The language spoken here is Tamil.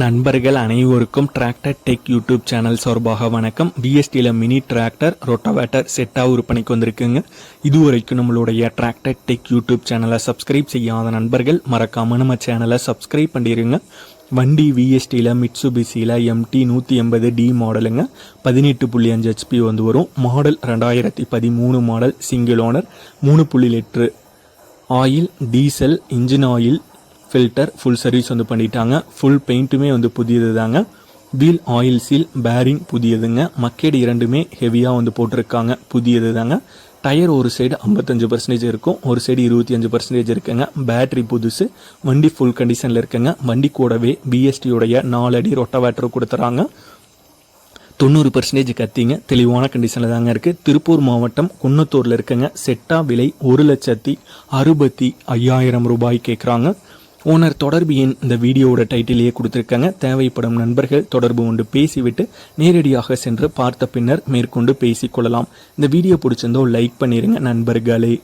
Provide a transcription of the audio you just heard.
நண்பர்கள் அனைவருக்கும் டிராக்டர் டெக் யூடியூப் சேனல் சார்பாக வணக்கம். பிஎஸ்டியில் மினி டிராக்டர் ரொட்டவேட்டர் செட்டாக விற்பனைக்கு வந்திருக்குங்க. இதுவரைக்கும் நம்மளுடைய டிராக்டர் டெக் யூடியூப் சேனலை சப்ஸ்கிரைப் செய்யாத நண்பர்கள் மறக்காமல் நம்ம சேனலை சப்ஸ்கிரைப் பண்ணிடுங்க வண்டி விஎஸ்டியில் மிட்சுபிசியில் எம்டி நூற்றி எண்பது டி மாடலுங்க பதினெட்டு புள்ளி அஞ்சு ஹெச்பி வந்து வரும். மாடல் ரெண்டாயிரத்தி பதிமூணு மாடல் சிங்கிள் ஓனர் மூணு புள்ளி litre oil diesel engine oil filter full service வந்து பண்ணிட்டாங்க. ஃபுல் பெயிண்ட்டுமே வந்து புதியது தாங்க வீல் ஆயில் சீல் பேரிங் புதியதுங்க. மக்கேடு இரண்டுமே ஹெவியாக வந்து போட்டிருக்காங்க. புதியது தாங்க டயர் ஒரு சைடு ஐம்பத்தஞ்சு பர்சன்டேஜ் இருக்கும். ஒரு சைடு இருபத்தி அஞ்சு பர்சன்டேஜ் இருக்குங்க. பேட்டரி புதுசு. வண்டி ஃபுல் கண்டிஷனில் இருக்குங்க. வண்டி கூடவே பிஎஸ்டியோடைய நாலு அடி ரொட்டவேட்டர் கொடுத்துறாங்க. தொண்ணூறு பர்சன்டேஜ் கத்திங்க. தெளிவான கண்டிஷனில் தாங்க இருக்குது திருப்பூர் மாவட்டம் குன்னத்தூரில் இருக்குங்க. செட்டா விலை ஒரு லட்சத்தி அறுபத்தி ஐயாயிரம் ரூபாய் கேட்குறாங்க ஓனர் தொடர்பு எண் இந்த வீடியோவோட டைட்டிலேயே கொடுத்துருக்காங்க. தேவைப்படும் நண்பர்கள் தொடர்பு கொண்டு பேசிவிட்டு நேரடியாக சென்று பார்த்த பின்னர் மேற்கொண்டு பேசிக்கொள்ளலாம். இந்த வீடியோ பிடிச்சிருந்தோ லைக் பண்ணிடுங்க நண்பர்களே.